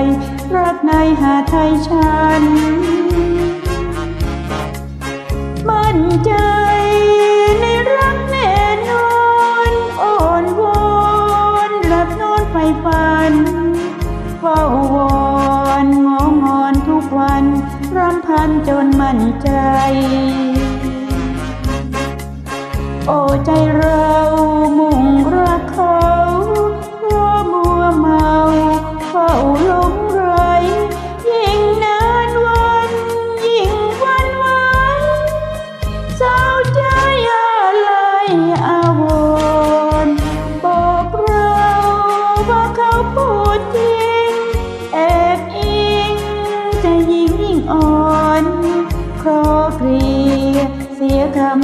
ยรักในหาไทยฉัน มั่นใจในรักแน่นอนอ่อนวอนลับนอนไฟฝันเฝ้าวอนงองอนทุกวันรำพันจนมั่นใจ โอ้ใจเรา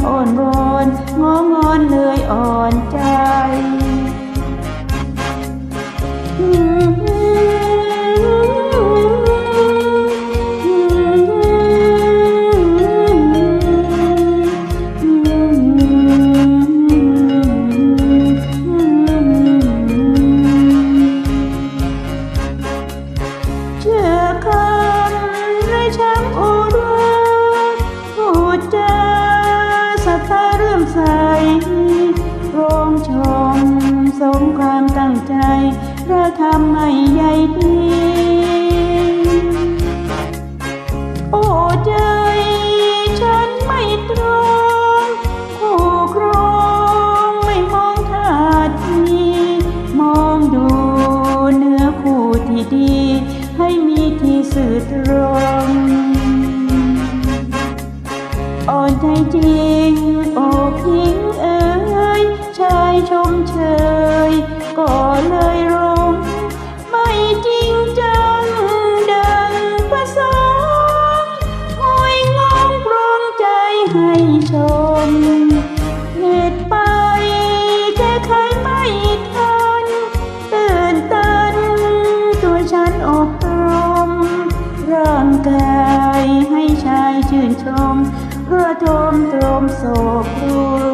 อ่อนวอนงองอนเอยอ่อนใจ พระธรรมให้ใหญ่ดีโอ้ใจฉันไม่ตรงคู่ครองไม่มองธาตีมองดูเนื้อคู่ที่ดี ให้มีที่สื่ตรงอ่อนใจจริง เพื่อโจมโจมโศกรว